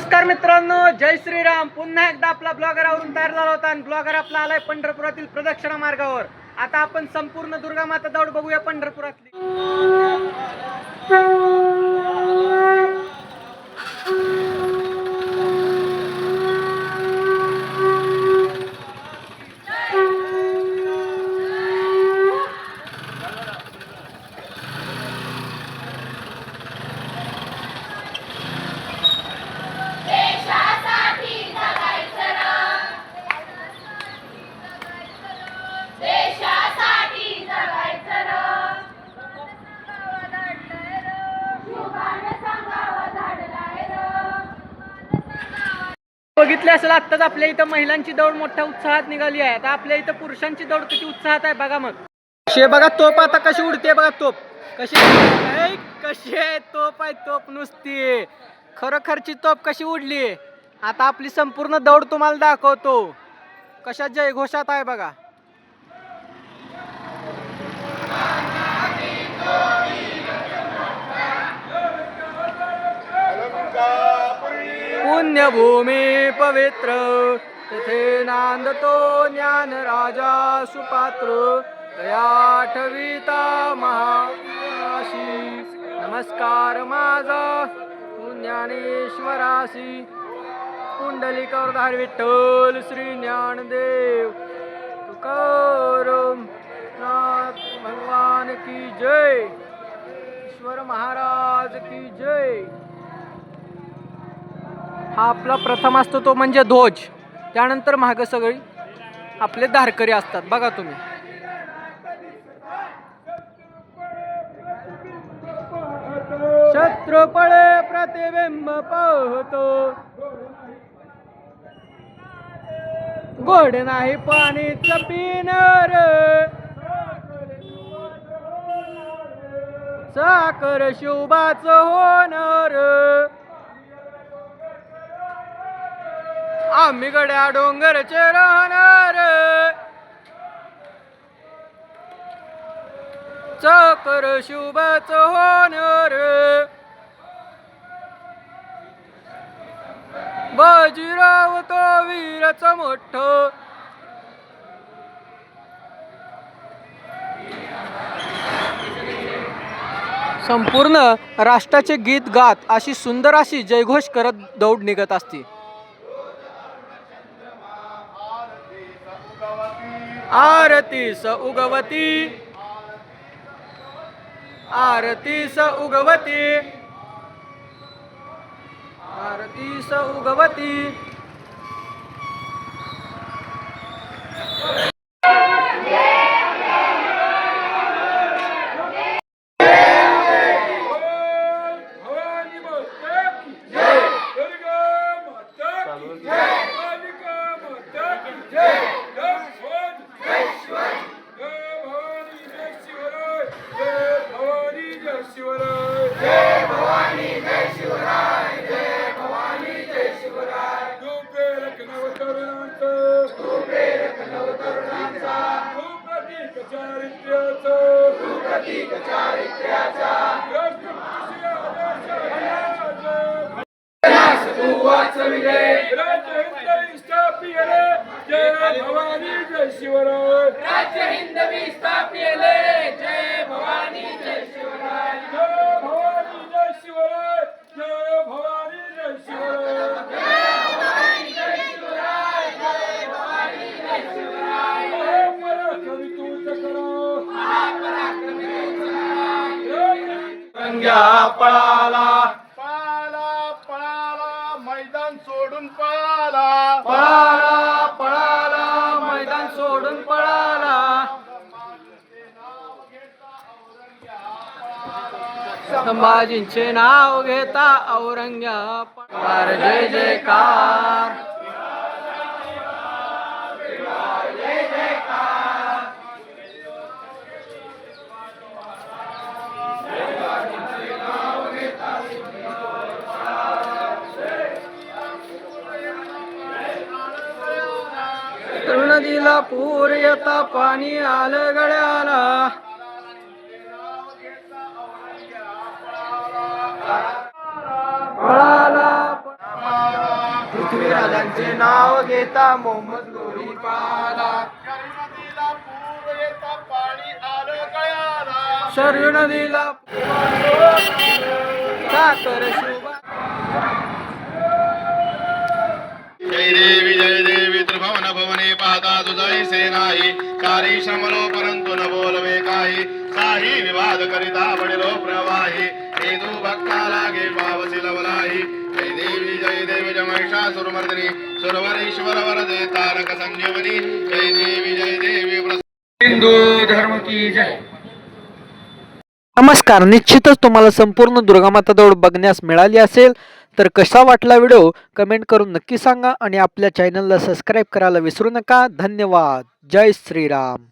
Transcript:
नमस्कार मित्रांनो जय श्रीराम. पुन्हा एकदा आपला ब्लॉगर आवरून तयार झाला होता आणि ब्लॉगर आपला आलाय पंढरपुरातील प्रदक्षिणा मार्गावर. आता आपण संपूर्ण दुर्गा माता दौड बघूया पंढरपुरातली. बघितले असेल आत्ताच आपल्या इथं महिलांची दौड मोठ्या उत्साहात निघाली आहे. आता आपल्या इथं पुरुषांची दौड किती उत्साहात आहे बघा मग. शे बघा तोप आता कशी उडते बघा तोप. कशी कशी आहे? तोप आहे तोप नुसती. खरोखरची तोप कशी उडली? आता आपली संपूर्ण दौड तुम्हाला दाखवतो. कशा जयघोषात आहे बघा. पुण्यभूमी पवित्र। तिथे नांदतो ज्ञान राजा सुपात्र। तयाठविता महाशी नमस्कार माझा ज्ञानेश्वराशी ज्ञानेश्वरासी विठ्ठल श्री ज्ञानदेव। तुकाराम नाथ भगवान की जय। ईश्वर महाराज की जय। हा आपला प्रथम असतो तो म्हणजे ध्वज. त्यानंतर मागं सगळी आपले धारकरी असतात. बघा तुम्ही. शत्रुपळे प्रतिबिंब पाहतो गोड नाही पाणी पिणार साखर शिवबाच होणार. आम्ही गड्या डोंगरचे राहणार चाकर शुभच होणार. बाजीराव तो वीरच मोठ. संपूर्ण राष्ट्राचे गीत गात अशी सुंदर अशी जयघोष करत दौड निघत असते. आरती स उगवती. आरती स उगवती. आरती स उगवती. Yeah. स्थापिले जय भवानी जय शिवराय. जय भवानी जय शिवराय. जय भवानी जय शिवराय. महापराक्रमी तूच रंग्या पळाला. पळाला पळाला मैदान सोडून पळाला. संभाजींचे नाव घेता औरंग्या जय जयकार. नदीला पूर येता पाणी आलं गड्याला पृथ्वीराजांचे नाव घेता मोहम्मद गोरी पाला नदीला पूर येता पाणी शरीर नदीला साखर शोभा. जय देवी जय देवी त्रिभवन भवने पाहता तुझाई से कारी शमलो परंतु न बोलवे काही. काही विवाद करिता बडिलो प्रवाही. तू भक्ता लागे पावसी लवलाही जय देवी जय देवी जय महिषासुरमर्दिनी सुरवरेश्वर वरदे तारक संजीवनी। जय देवी जय देवी प्रस- हिंदू धर्म की जय। नमस्कार निश्चितच तुम्हाला संपूर्ण दुर्गामाता दौड बघण्यास मिळाली असेल तर कसा वाटला व्हिडिओ? कमेंट करून नक्की सांगा आणि आपल्या चॅनलला सबस्क्राईब करायला विसरू नका. धन्यवाद. जय श्रीराम.